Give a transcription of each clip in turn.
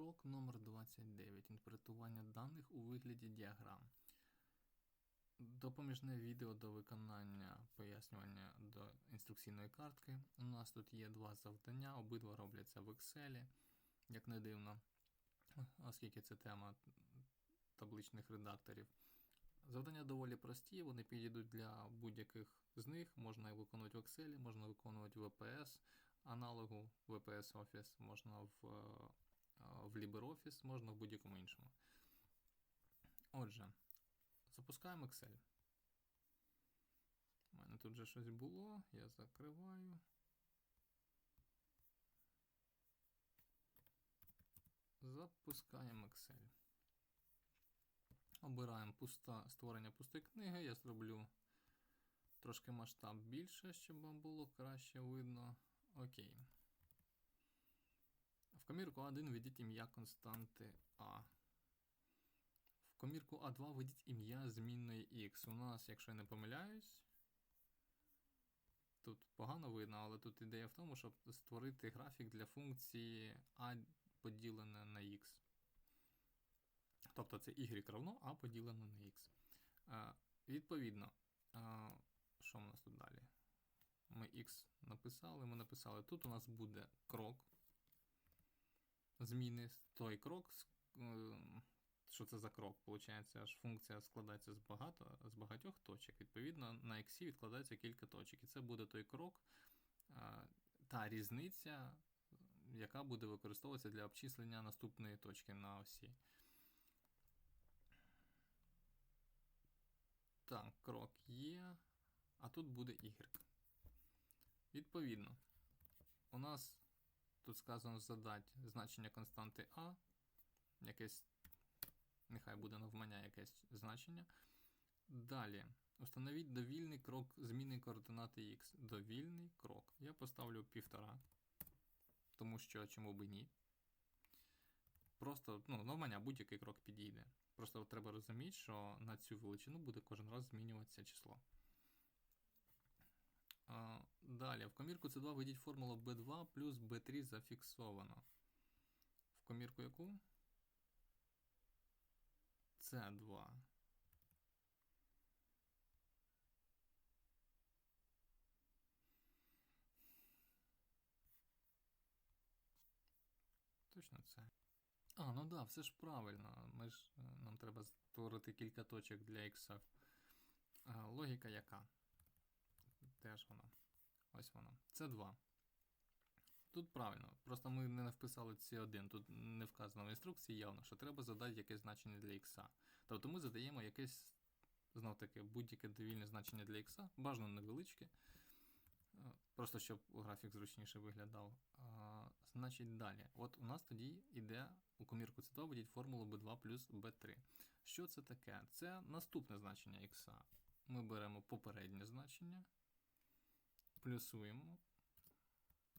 Урок номер 29 Інтерпретування даних у вигляді діаграм. Допоміжне відео до виконання пояснювання до інструкційної картки. У нас тут є два завдання, обидва робляться в Excel, як не дивно, оскільки це тема табличних редакторів. Завдання доволі прості, вони підійдуть для будь-яких з них. Можна виконувати в Excel, можна виконувати в VPS аналогу VPS Office, можна в, е, в LibreOffice, можна в будь-якому іншому. Отже, запускаємо Excel. У мене тут вже щось було, я закриваю. Запускаємо Excel. Обираємо пуста, створення пустої книги. Я зроблю трошки масштаб більше, щоб вам було краще видно. Окей. Комірку А1 введіть ім'я константи А. В комірку А2 введіть ім'я змінної X. У нас, якщо я не помиляюсь, тут погано видно, але тут ідея в тому, щоб створити графік для функції А поділене на X. Тобто це y равно А поділено на X. А, Відповідно, а, що в нас тут далі? Ми X написали, ми написали. Тут у нас буде крок. Зміни той крок. Що це за крок? Получається, аж функція складається з багато, з багатьох точок. Відповідно, на X відкладається кілька точок. І це буде той крок, та різниця, яка буде використовуватися для обчислення наступної точки на осі. Так, крок є, а тут буде Y. Відповідно, у нас тут сказано задати значення константи А, якесь, нехай буде навмання якесь значення. Далі, установіть довільний крок зміни координати Х. Довільний крок. Я поставлю 1,5, тому що чому би ні. Просто ну, навмання будь-який крок підійде. Просто треба розуміти, що на цю величину буде кожен раз змінюватися число. Далі, в комірку С2 введіть формулу B2 плюс B3 зафіксовано. В комірку яку? С2. Точно це. А, ну да, все ж правильно. Ми ж, е, Нам треба створити кілька точок для X. Логіка яка? Теж воно. Ось воно. Це 2. Тут правильно. Просто ми не вписали C1. Тут не вказано в інструкції явно, що треба задати якесь значення для X. Тобто ми задаємо якесь, знов таки, будь-яке довільне значення для X, бажано невеличке. Е, просто щоб графік зручніше виглядав. А, Значить, далі. От у нас тоді йде у комірку C2 введіть формулу B2 плюс B3. Що це таке? Це наступне значення X. Ми беремо попереднє значення плюсуємо,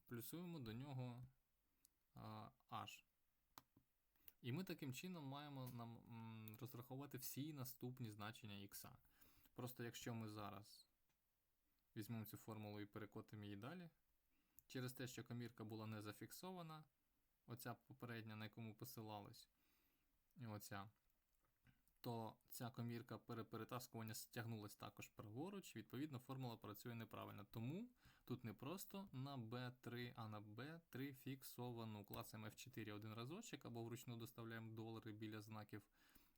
плюсуємо до нього H. І ми таким чином маємо нам розрахувати всі наступні значення X. Просто якщо ми зараз візьмемо цю формулу і перекотимо її далі, через те, що комірка була не зафіксована, оця попередня, на яку ми посилались, і оця то ця комірка перетаскування стягнулася також праворуч, відповідно, формула працює неправильно. Тому тут не просто на B3, а на B3 фіксовано. Клацаємо F4 один разочок, або вручну доставляємо долари біля знаків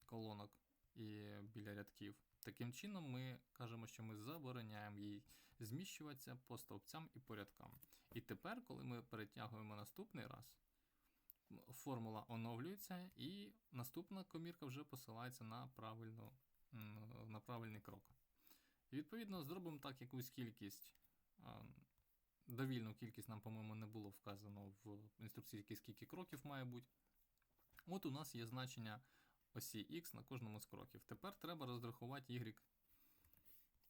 колонок і біля рядків. Таким чином, ми кажемо, що ми забороняємо їй зміщуватися по стовпцям і по рядкам. І тепер, коли ми перетягуємо наступний раз, формула оновлюється, і наступна комірка вже посилається на правильну, на правильний крок. І відповідно, зробимо так якусь кількість. Довільну кількість нам, по-моєму, не було вказано в інструкції, скільки кроків має бути. От у нас є значення осі X на кожному з кроків. Тепер треба розрахувати Y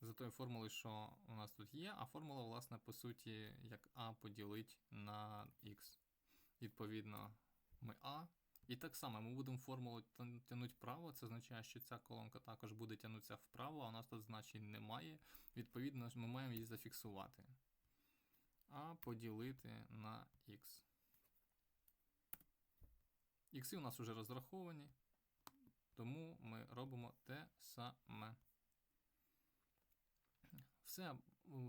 за тою формулою, що у нас тут є, а формула, власне, по суті, як А поділить на X. Відповідно, ми А. І так само ми будемо формулу тягнути вправо. Це означає, що ця колонка також буде тягнутися вправо, а у нас тут значень немає. Відповідно, ми маємо її зафіксувати. А поділити на Х. Ікси у нас вже розраховані, тому ми робимо те саме. Все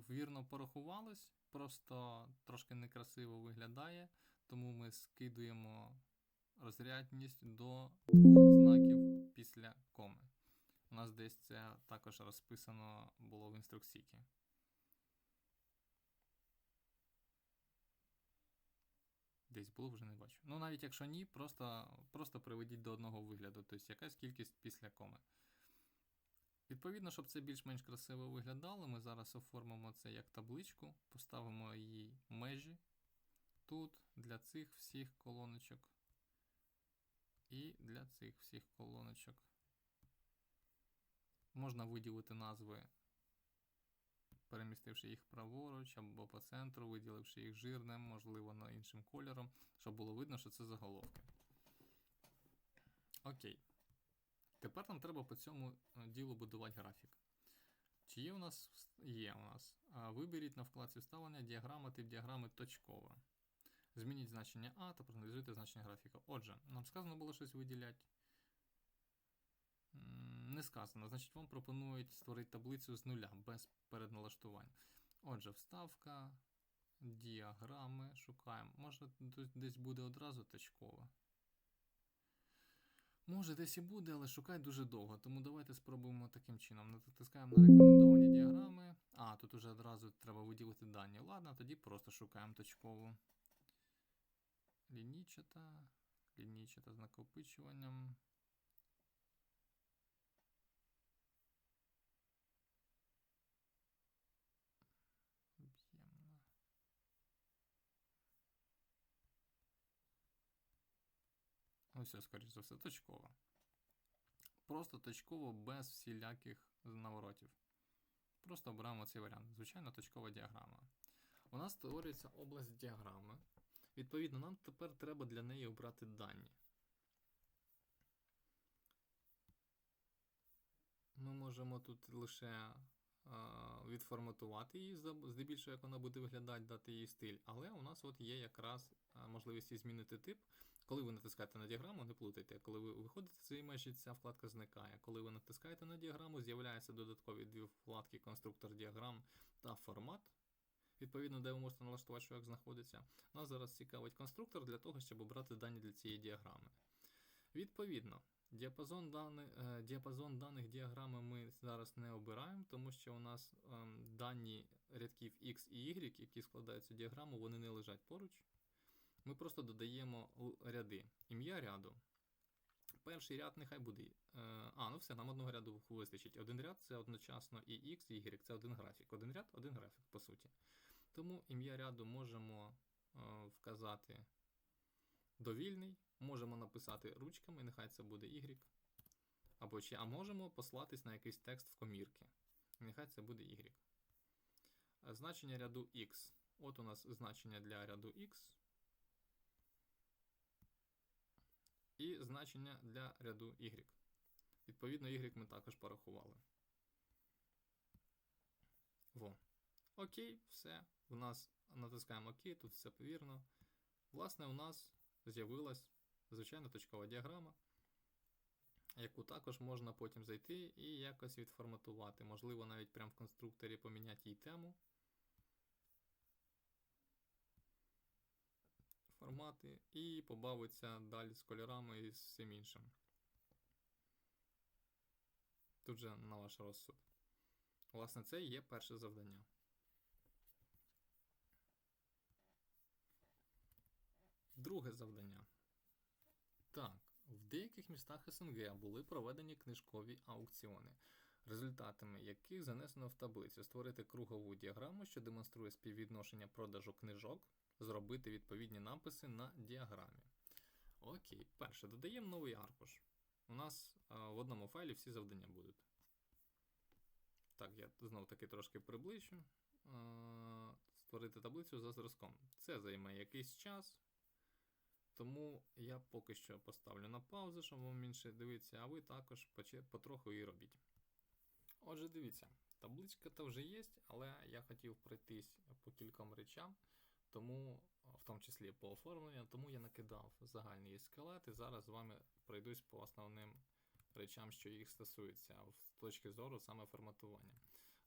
вірно порахувалось, просто трошки некрасиво виглядає, тому ми скидуємо розрядність до двох знаків після коми. У нас десь це також розписано було в інструкційці. Десь було вже не бачу. Ну, навіть якщо ні, просто, просто приведіть до одного вигляду, тобто якась кількість після коми. Відповідно, щоб це більш-менш красиво виглядало, ми зараз оформимо це як табличку, поставимо її межі тут для цих всіх колоночок. І для цих всіх колоночок. Можна виділити назви, перемістивши їх праворуч або по центру, виділивши їх жирним, можливо, на іншим кольором, щоб було видно, що це заголовки. Окей. Тепер нам треба по цьому е, ділу будувати графік. Чи є у нас є у нас? Виберіть на вкладці вставлення діаграма тип діаграми точкова. Змініть значення А та проаналізуйте значення графіка. Отже, нам сказано було щось виділяти. Не сказано. Значить, вам пропонують створити таблицю з нуля, без передналаштувань. Отже, вставка, діаграми шукаємо. Може, тут десь буде одразу точкова. Може, десь і буде, але шукай дуже довго. Тому давайте спробуємо таким чином. Натискаємо на рекомендовані діаграми. А, тут уже одразу треба виділити дані. Ладно, тоді просто шукаємо точкову. Лінійчата. Лінійчата з накопичуванням. Об'ємна. Ось, скоріш за все, точково. Просто точково без всіляких наворотів. Просто обираємо цей варіант. Звичайно, точкова діаграма. У нас створюється область діаграми. Відповідно, нам тепер треба для неї обрати дані. Ми можемо тут лише е, відформатувати її, здебільшого, як вона буде виглядати, дати їй стиль. Але у нас от є якраз е, можливість змінити тип. Коли ви натискаєте на діаграму, не плутайте. Коли ви виходите з цієї межі, ця вкладка зникає. Коли ви натискаєте на діаграму, з'являються додаткові дві вкладки конструктор діаграм та формат. Відповідно, де ви можете налаштувати, що як знаходиться. Нас зараз цікавить конструктор для того, щоб обрати дані для цієї діаграми. Відповідно, діапазон, дани, е, діапазон даних діаграми ми зараз не обираємо, тому що у нас ем, дані рядків X і Y, які складають цю діаграму, вони не лежать поруч. Ми просто додаємо ряди. Ім'я ряду. Перший ряд нехай буде. е, А, ну все, нам одного ряду вистачить. Один ряд це одночасно і X, і Y це один графік. Один ряд, один графік, по суті. Тому ім'я ряду можемо е, вказати довільний, можемо написати ручками, нехай це буде Y. Або ще, а можемо послатись на якийсь текст в комірки. Нехай це буде Y. Е, Значення ряду X. От у нас значення для ряду X. І значення для ряду Y. Відповідно, Y ми також порахували. Во. Окей, все. У нас натискаємо ОК, тут все вірно. Власне, у нас з'явилась звичайна точкова діаграма, яку також можна потім зайти і якось відформатувати. Можливо, навіть прямо в конструкторі поміняти її тему. Формати і побавитися далі з кольорами і з всім іншим. Тут же на ваш розсуд. Власне, це є перше завдання. Друге завдання. Так, в деяких містах СНГ були проведені книжкові аукціони, результатами яких занесено в таблицю створити кругову діаграму, що демонструє співвідношення продажу книжок, зробити відповідні написи на діаграмі. Окей, перше, додаємо новий аркуш. У нас а, в одному файлі всі завдання будуть. Так, я знову таки трошки приближу. А, створити таблицю за зразком. Це займе якийсь час. Тому я поки що поставлю на паузу, щоб вам менше дивитися, а ви також потроху її робіть. Отже, дивіться, табличка то вже є, але я хотів пройтись по кільком речам. тому, в тому числі по оформленню, тому я накидав загальний її скелет і зараз з вами пройдусь по основним речам, що їх стосується з точки зору саме форматування.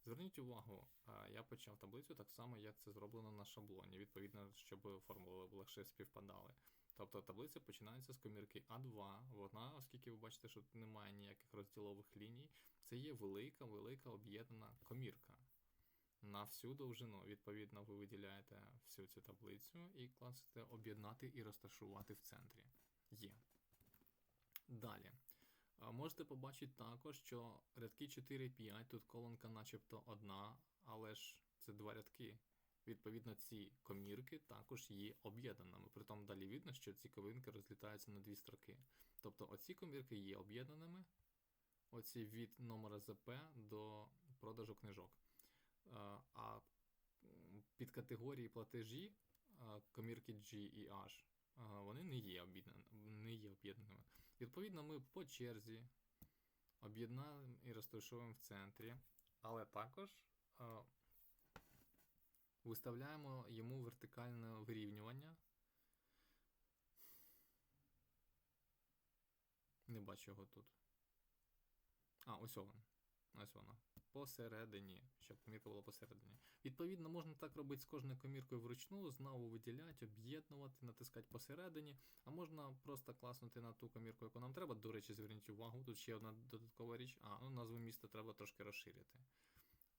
Зверніть увагу, я почав таблицю так само, як це зроблено на шаблоні, відповідно, щоб формули легше співпадали. Тобто таблиця починається з комірки А2. Вона, оскільки ви бачите, що немає ніяких розділових ліній, це є велика, велика об'єднана комірка. На всю довжину, відповідно, ви виділяєте всю цю таблицю і класите об'єднати і розташувати в центрі. Є. Далі. Можете побачити також, що рядки 4-5, тут колонка начебто одна, але ж це два рядки. Відповідно, ці комірки також є об'єднаними. Притом далі видно, що ці комірки розлітаються на дві строки. Тобто оці комірки є об'єднаними, оці від номера ЗП до продажу книжок. А, А під категорії платежі комірки G і H вони не є об'єднаними. Відповідно, ми по черзі об'єднаємо і розташовуємо в центрі, але також виставляємо йому вертикальне вирівнювання. Не бачу його тут. А, ось він. Ось воно. Посередині, щоб комірка була посередині. Відповідно, можна так робити з кожною коміркою вручну, знову виділяти, об'єднувати, натискати посередині, а можна просто класнути на ту комірку, яку нам треба. До речі, зверніть увагу, тут ще одна додаткова річ. А, ну назву міста треба трошки розширити.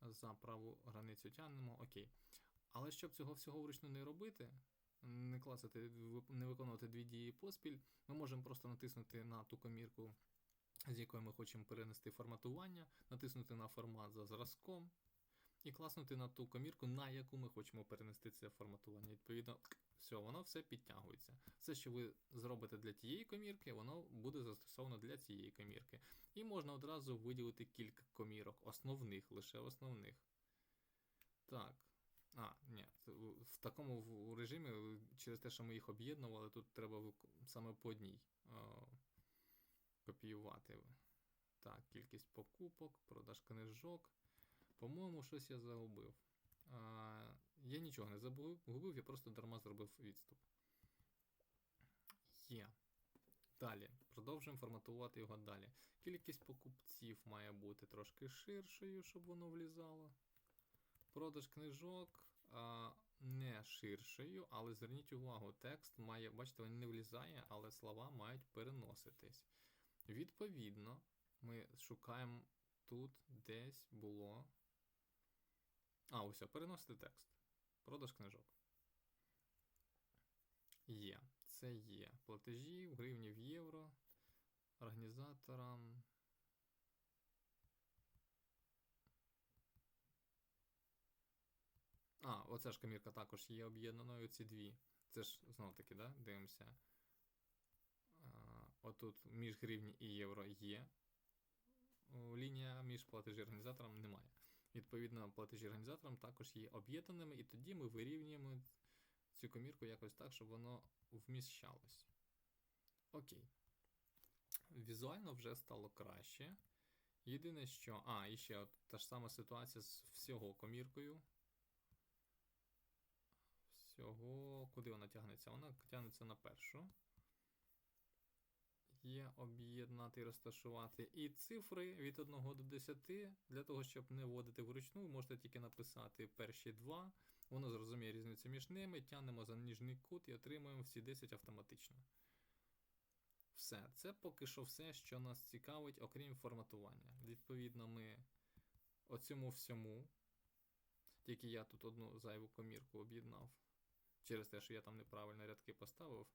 За праву границю тягнемо, окей. Але щоб цього всього вручну не робити, не клацати, не виконувати дві дії поспіль, ми можемо просто натиснути на ту комірку, з якої ми хочемо перенести форматування, натиснути на формат за зразком і класнути на ту комірку, на яку ми хочемо перенести це форматування. Відповідно, все, воно все підтягується. Все, що ви зробите для тієї комірки, воно буде застосовано для цієї комірки. І можна одразу виділити кілька комірок, основних, лише основних. Так. А, ні, в такому режимі, е, через те, що ми їх об'єднували, тут треба саме по одній е, копіювати. Так, кількість покупок, продаж книжок. По-моєму, щось я загубив. А, я нічого не забув, губив, я просто дарма зробив відступ. Є. Далі. Продовжуємо форматувати його далі. Кількість покупців має бути трошки ширшою, щоб воно влізало. Продаж книжок не ширшою, але зверніть увагу, текст має, бачите, він не влізає, але слова мають переноситись. Відповідно, ми шукаємо тут десь було. А, ось, переносити текст. Продаж книжок. Є. Це є. Платежі в гривні в євро. Організаторам. А, оця ж комірка також є об'єднаною. Ці дві. Це ж знов таки, да? Дивимося. А, отут між гривні і євро є. Лінія між платежі організатором немає. Відповідно, платежі організаторам також є об'єднаними, і тоді ми вирівнюємо цю комірку якось так, щоб воно вміщалось. Окей. Візуально вже стало краще. Єдине, що. А, і ще от та ж сама ситуація з всього коміркою. Всього. Куди вона тягнеться? Вона тягнеться на першу. Є об'єднати і розташувати. І цифри від 1 до 10. Для того, щоб не вводити вручну, можете тільки написати перші два. Воно зрозуміє різницю між ними, тягнемо за ніжний кут і отримуємо всі 10 автоматично. Все. Це поки що все, що нас цікавить, окрім форматування. Відповідно, ми оцьому всьому, тільки я тут одну зайву комірку об'єднав. Через те, що я там неправильно рядки поставив,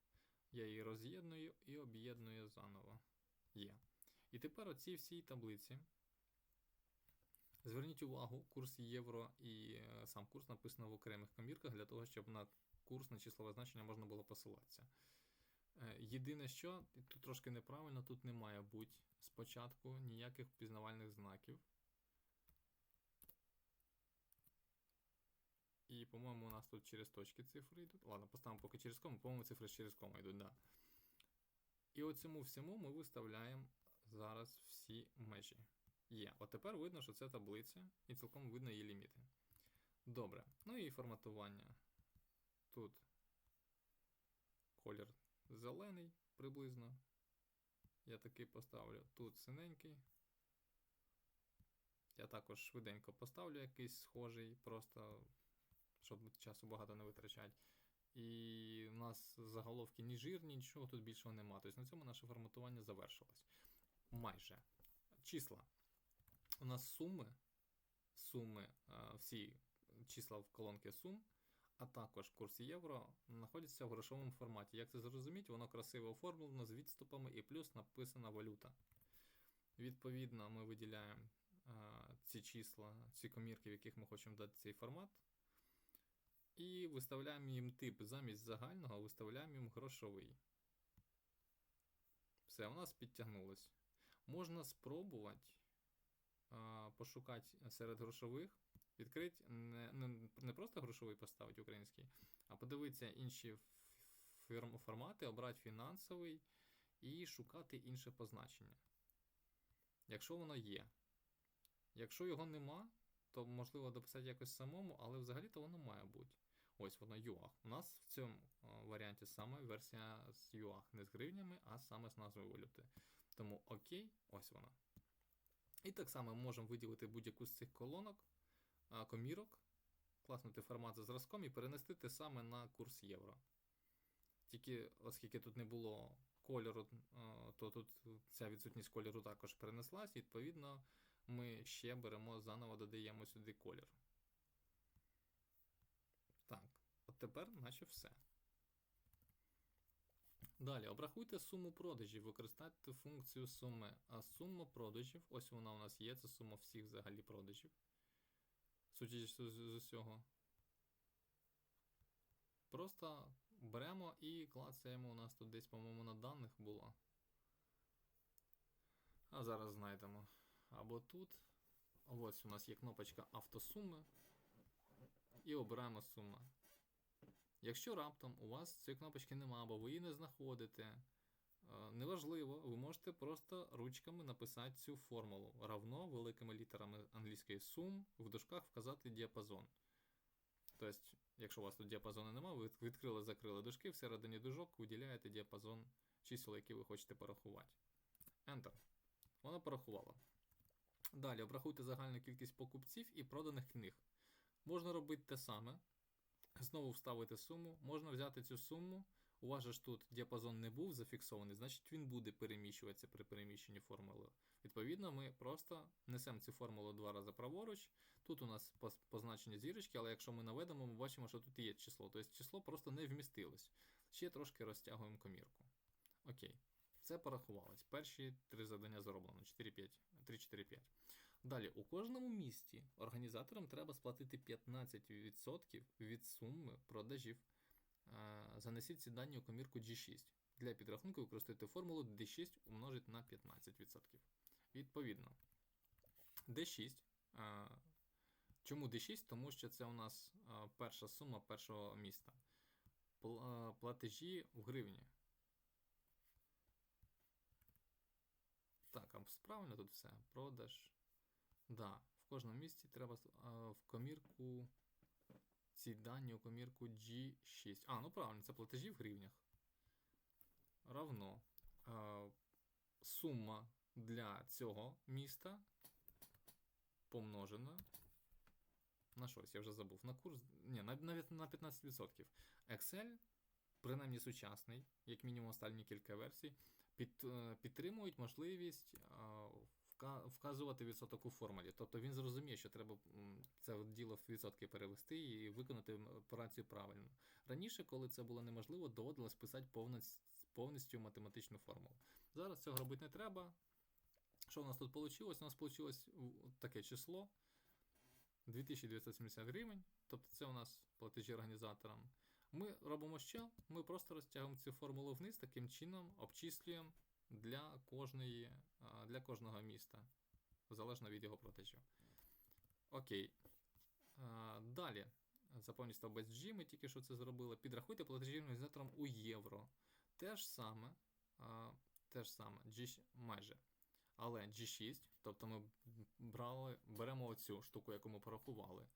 я її роз'єдную і об'єдную заново. Є. І тепер оці всі таблиці. Зверніть увагу, курс євро і е, сам курс написано в окремих комірках для того, щоб на курс на числове значення можна було посилатися. Е, Єдине, що тут трошки неправильно, тут не має бути спочатку ніяких пізнавальних знаків. І, по-моєму, у нас тут через точки цифри йдуть. Ладно, поставимо поки через кому, по-моєму, цифри через кому йдуть, да. І оцьому всьому ми виставляємо зараз всі межі. Є. От тепер видно, що це таблиця, і цілком видно її ліміти. Добре. Ну і форматування. Тут колір зелений приблизно. Я такий поставлю. Тут синенький. Я також швиденько поставлю якийсь схожий, просто щоб часу багато не витрачати. І у нас заголовки ні жирні, нічого тут більшого нема. Тобто на цьому наше форматування завершилось. Майже. Числа. У нас суми, суми, всі числа в колонці сум, а також курс євро знаходяться в грошовому форматі. Як це зрозуміти, воно красиво оформлено з відступами і плюс написана валюта. Відповідно, ми виділяємо ці числа, ці комірки, в яких ми хочемо дати цей формат. І виставляємо їм тип замість загального, виставляємо їм грошовий. Все, у нас підтягнулось. Можна спробувати а, пошукати серед грошових, відкрити не, не, не просто грошовий поставити український, а подивитися інші фірм, формати, обрати фінансовий і шукати інше позначення. Якщо воно є. Якщо його нема, то можливо дописати якось самому, але взагалі-то воно має бути. Ось воно UAH. У нас в цьому варіанті саме версія з UAH. Не з гривнями, а саме з назвою валюти. Тому окей, ось вона. І так само можемо виділити будь-яку з цих колонок, комірок, класнути формат за зразком і перенести те саме на курс євро. Тільки, оскільки тут не було кольору, то тут ця відсутність кольору також перенеслась, і відповідно ми ще беремо заново додаємо сюди колір. Так, от тепер наче все. Далі, обрахуйте суму продажів, використайте функцію суми. А сума продажів, ось вона у нас є, це сума всіх взагалі продажів. Судячи з, усього. Просто беремо і клацаємо. У нас тут десь, по-моєму, на даних було. А зараз знайдемо. Або тут. Ось у нас є кнопочка автосуми. І обираємо сума. Якщо раптом у вас цієї кнопочки нема, або ви її не знаходите, е, неважливо, ви можете просто ручками написати цю формулу. Равно великими літерами англійської сум в дужках вказати діапазон. Тобто, якщо у вас тут діапазону немає, ви відкрили, закрили дужки, всередині дужок виділяєте діапазон чисел, які ви хочете порахувати. Enter. Воно порахувало. Далі обрахуйте загальну кількість покупців і проданих книг. Можна робити те саме. Знову вставити суму. Можна взяти цю суму. У ж тут діапазон не був зафіксований, значить він буде переміщуватися при переміщенні формули. Відповідно, ми просто несемо цю формулу два рази праворуч. Тут у нас позначення зірочки, але якщо ми наведемо, ми бачимо, що тут є число. Тобто число просто не вмістилось. Ще трошки розтягуємо комірку. Окей. Це порахувалось. Перші три завдання зроблено. 4-5. 3-4-5. Далі, у кожному місті організаторам треба сплатити 15% від суми продажів. Занесіть ці дані у комірку G6. Для підрахунку використовуйте формулу D6 умножить на 15%. Відповідно, D6. Чому D6? Тому що це у нас перша сума першого міста. Платежі в гривні. Так, а правильно тут все. Продаж. Да, в кожному місці треба в комірку. Ці дані у комірку G6. А, ну правильно, це платежі в гривнях. Равно. Сума для цього міста помножена. На щось, я вже забув. На курс. Ні, навіть на 15%. Excel, принаймні сучасний, як мінімум останні кілька версій, під, підтримують можливість вказувати відсоток у формулі. Тобто він зрозуміє, що треба це діло в відсотки перевести і виконати операцію правильно. Раніше, коли це було неможливо, доводилось писати повністю математичну формулу. Зараз цього робити не треба. Що у нас тут вийшло? У нас вийшло таке число 2970 гривень. Тобто це у нас платежі організаторам. Ми робимо що? Ми просто розтягуємо цю формулу вниз, таким чином обчислюємо для кожної, для кожного міста, залежно від його платежів. Окей. Далі. Заповніть стовбець G, ми тільки що це зробили. Підрахуйте платежі організаторам у євро. Те ж саме, те ж саме, G, майже. Але G6, тобто ми брали, беремо оцю штуку, яку ми порахували.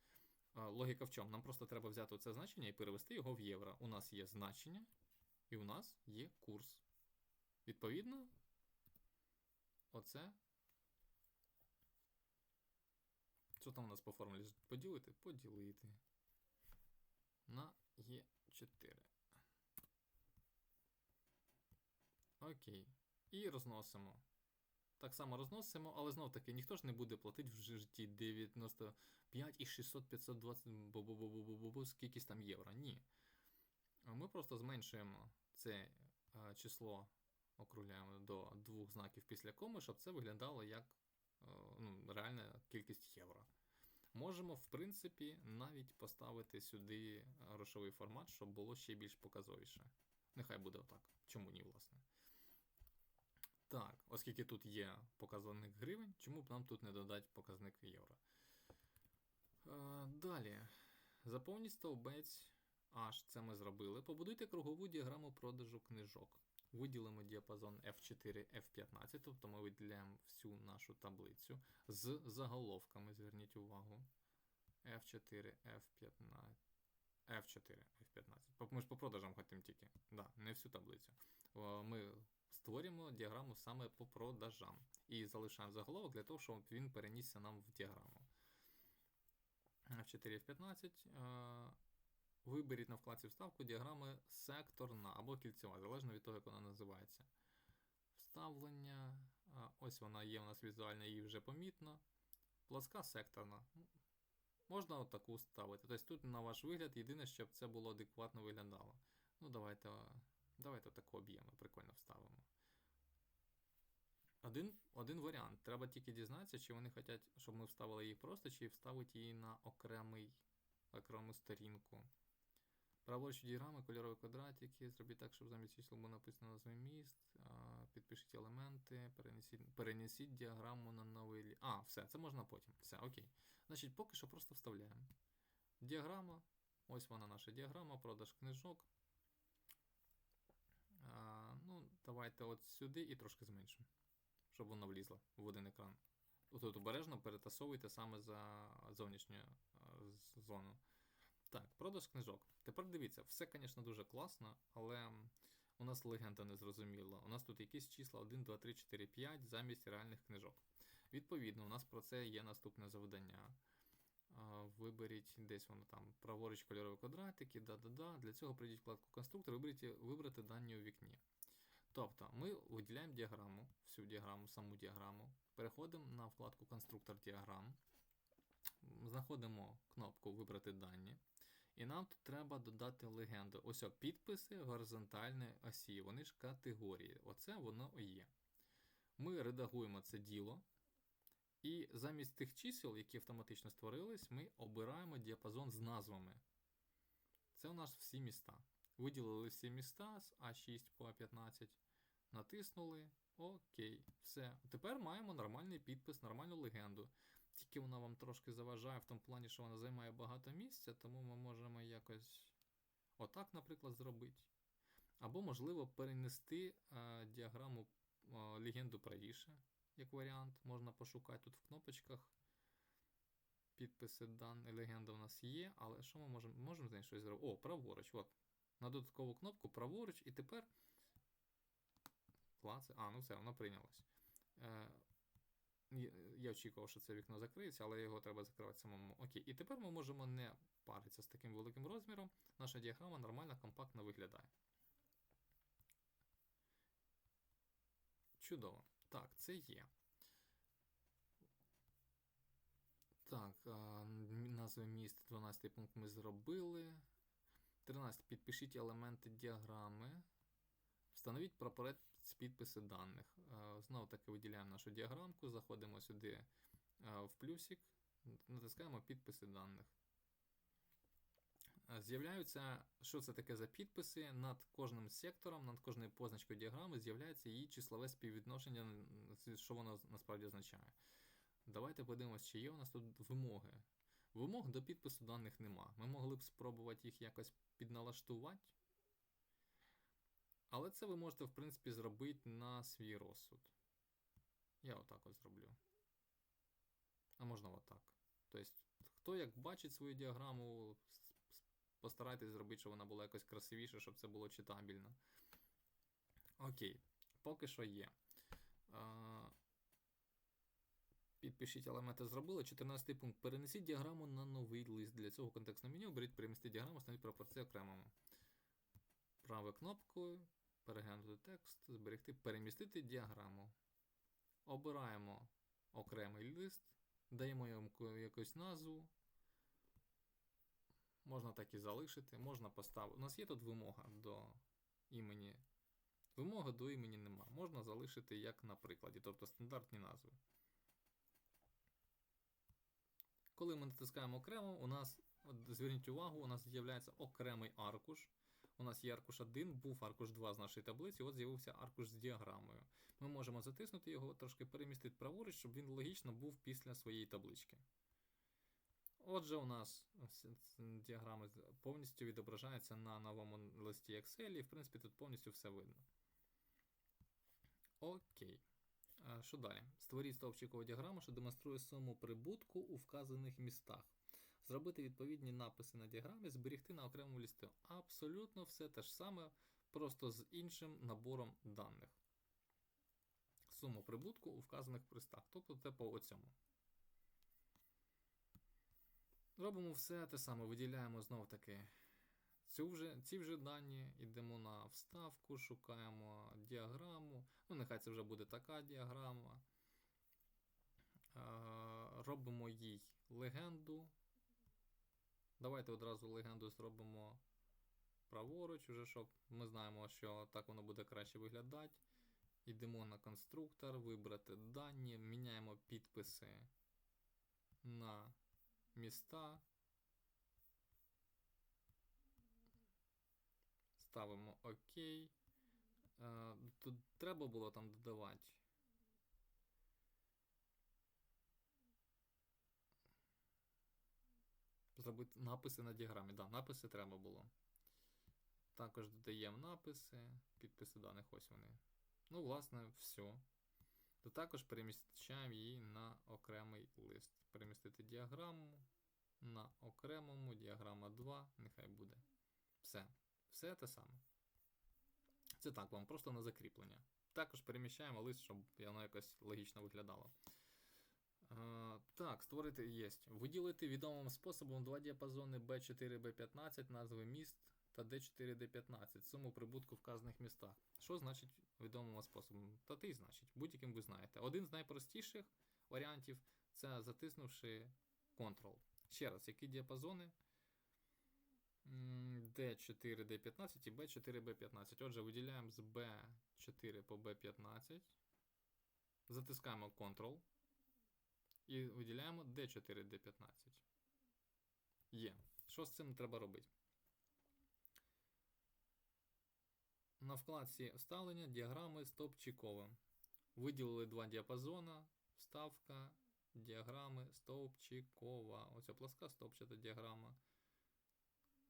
логіка в чому? Нам просто треба взяти це значення і перевести його в євро. У нас є значення, і у нас є курс. Відповідно, оце. Що там у нас по формулі? Поділити? Поділити. На Е4. Окей. І розносимо. Так само розносимо, але знов таки ніхто ж не буде платити в житті 95 і 600 520 бу-бу-бу-бу-бу-бу, скількись там євро. Ні. Ми просто зменшуємо це е, число, округляємо до двох знаків після коми, щоб це виглядало як е, ну, реальна кількість євро. Можемо, в принципі, навіть поставити сюди грошовий формат, щоб було ще більш показовіше. Нехай буде отак. Чому ні, власне? Так, оскільки тут є показник гривень, чому б нам тут не додати показник євро? Е, далі. Заповніть стовбець H, це ми зробили. Побудуйте кругову діаграму продажу книжок. Виділимо діапазон F4, F15, тобто ми виділяємо всю нашу таблицю з заголовками, зверніть увагу. F4, F15. F4, F15. Ми ж по продажам хотимо тільки. Да, не всю таблицю. Ми створюємо діаграму саме по продажам. І залишаємо заголовок для того, щоб він перенісся нам в діаграму. F4, F15. Виберіть на вкладці вставку діаграми секторна або кільцева, залежно від того, як вона називається. Вставлення. Ось вона є у нас візуально, її вже помітно. Плоска секторна. Можна отаку ставити. Тобто тут на ваш вигляд, єдине, щоб це було адекватно виглядало. Ну, давайте давайте таку об'єми, прикольно вставимо. Один один варіант. Треба тільки дізнатися, чи вони хочуть, щоб ми вставили її просто, чи вставити її на окремий, окрему сторінку. Праворуч діаграми, кольорові квадратики. Зробіть так, щоб замість числа було написано назва міст. Підпишіть елементи, перенесіть перенесіть діаграму на новий. А, все, це можна потім. Все, окей. Значить, поки що просто вставляємо. Діаграма. Ось вона наша діаграма, продаж книжок. А, Ну, Давайте от сюди і трошки зменшимо, щоб воно влізло в один екран. Тут обережно перетасовуйте саме за зовнішню зону. Так, продаж книжок. Тепер дивіться, все, звісно, дуже класно, але у нас легенда не зрозуміла. У нас тут якісь числа 1, 2, 3, 4, 5 замість реальних книжок. Відповідно, у нас про це є наступне завдання. Виберіть десь воно там праворуч кольорові квадратики, да-да-да. Для цього прийдіть вкладку конструктор, виберіть вибрати дані у вікні. Тобто ми виділяємо діаграму, всю діаграму, саму діаграму, переходимо на вкладку конструктор діаграм, знаходимо кнопку Вибрати дані. І нам тут треба додати легенду. Ось о, підписи горизонтальної осі, вони ж категорії. Оце воно є. Ми редагуємо це діло. І замість тих чисел, які автоматично створились, ми обираємо діапазон з назвами. Це у нас всі міста. Виділили всі міста з А6 по А15. Натиснули. Окей. Все. Тепер маємо нормальний підпис, нормальну легенду. Тільки вона вам трошки заважає в тому плані, що вона займає багато місця, тому ми можемо якось отак, наприклад, зробити. Або, можливо, перенести е, діаграму е, легенду правіше, як варіант. Можна пошукати тут в кнопочках. Підписи дані легенда у нас є, але що ми можемо можемо з нею щось зробити? О, праворуч. От. На додаткову кнопку праворуч, і тепер. Клац. А, ну все, воно прийнялось. Е, я очікував, що це вікно закриється, але його треба закривати самому. Окей, і тепер ми можемо не паритися з таким великим розміром. Наша діаграма нормально, компактно виглядає. Чудово. Так, це є. Так, назви міст 12 пункт ми зробили. 13. Підпишіть елементи діаграми. Встановіть прапорець підписи даних. Знову таки виділяємо нашу діаграмку, заходимо сюди в плюсик, натискаємо підписи даних. З'являються, що це таке за підписи, над кожним сектором, над кожною позначкою діаграми з'являється її числове співвідношення, що воно насправді означає. Давайте подивимося, чи є у нас тут вимоги. Вимог до підпису даних нема. Ми могли б спробувати їх якось підналаштувати. Але це ви можете, в принципі, зробити на свій розсуд. Я отак от зроблю. А можна отак. Тобто, Хто як бачить свою діаграму, постарайтесь зробити, щоб вона була якось красивіша, щоб це було читабельно. Окей, поки що є. Підпишіть елементи зробили. 14 пункт. Перенесіть діаграму на новий лист. Для цього контекстне меню оберіть перемістити діаграму, встановіть пропорції окремому. Правою кнопкою. Переглянути текст, зберегти, перемістити діаграму. Обираємо окремий лист, даємо йому якусь назву. Можна так і залишити, можна поставити. У нас є тут вимога до імені. Вимоги до імені нема. Можна залишити як на прикладі, тобто стандартні назви. Коли ми натискаємо окремо, у нас, зверніть увагу, у нас з'являється окремий аркуш. У нас є аркуш 1, був аркуш 2 з нашої таблиці, от з'явився аркуш з діаграмою. Ми можемо затиснути його, трошки перемістити праворуч, щоб він логічно був після своєї таблички. Отже, у нас з- повністю відображаються на новому листі Excel, і в принципі тут повністю все видно. Окей. Що далі? Створіть стовпчикову діаграму, що демонструє суму прибутку у вказаних містах. Зробити відповідні написи на діаграмі, зберігти на окремому листі. Абсолютно все те ж саме, просто з іншим набором даних. Суму прибутку у вказаних листах. Тобто це по оцьому. Робимо все те саме, виділяємо знов таки цю вже, ці вже дані, йдемо на вставку, шукаємо діаграму. Ну, нехай це вже буде така діаграма. Е, робимо їй легенду. Давайте одразу легенду зробимо праворуч, вже щоб ми знаємо, що так воно буде краще виглядати. Йдемо на конструктор, вибрати дані, міняємо підписи на міста. Ставимо ОК. Е, Тут треба було там додавати. Зробити написи на діаграмі. Да, написи треба було. Також додаємо написи, підписи даних, ось вони. Ну, власне, все. То також переміщаємо її на окремий лист. Перемістити діаграму на окремому, діаграма 2, нехай буде. Все. Все те саме. Це так вам, просто на закріплення. Також переміщаємо лист, щоб воно якось логічно виглядало. Так, створити є. Виділити відомим способом два діапазони B4, B15, назви міст та D4, D15, суму прибутку в вказаних містах. Що значить відомим способом? Та ти значить, будь-яким ви знаєте. Один з найпростіших варіантів це затиснувши Ctrl. Ще раз, які діапазони? D4, D15 і B4, B15. Отже, виділяємо з B4 по B15. Затискаємо Ctrl. І виділяємо D4, D15. Є. Що з цим треба робити? На вкладці вставлення діаграми стовпчикове. Виділили два діапазона, вставка, діаграми стовпчикова. Оця плоска стовпчата діаграма.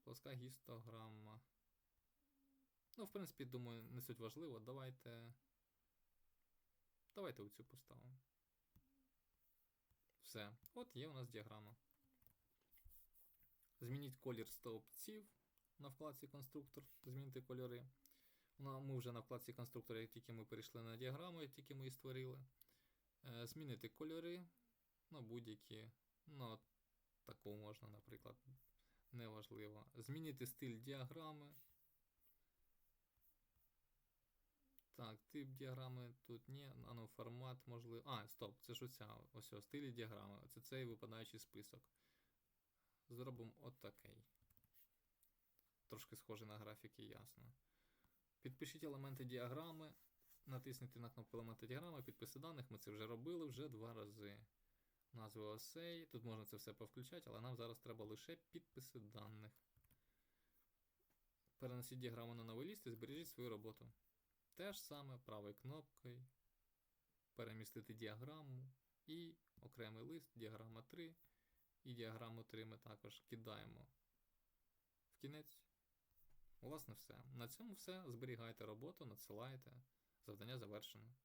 Плоска гістограма. Ну, в принципі, думаю, не суть важливо. Давайте. Давайте оцю поставимо. Все. От є у нас діаграма. Змініть колір стовпців на вкладці конструктор. Змінити кольори. Ну, ми вже на вкладці конструктора, як тільки ми перейшли на діаграму, як тільки ми її створили. Е, змінити кольори на будь-які. Ну, таку можна, наприклад. Неважливо. Змінити стиль діаграми. Так, тип діаграми тут ні, ну можливо. А, стоп, це ж оця. Ось ось, стилі діаграми. Це цей випадаючий список. Зробимо отакий. Трошки схожий на графіки, ясно. Підпишіть елементи діаграми. Натисніть на кнопку елементи діаграми, підписи даних. Ми це вже робили вже два рази. Назви осей. Тут можна це все повключати, але нам зараз треба лише підписи даних. Перенесіть діаграму на новий ліст і збережіть свою роботу. Те ж саме правою кнопкою. Перемістити діаграму і окремий лист, діаграма 3. І діаграму 3 ми також кидаємо в кінець. Власне, все. На цьому все. Зберігайте роботу, надсилайте. Завдання завершено.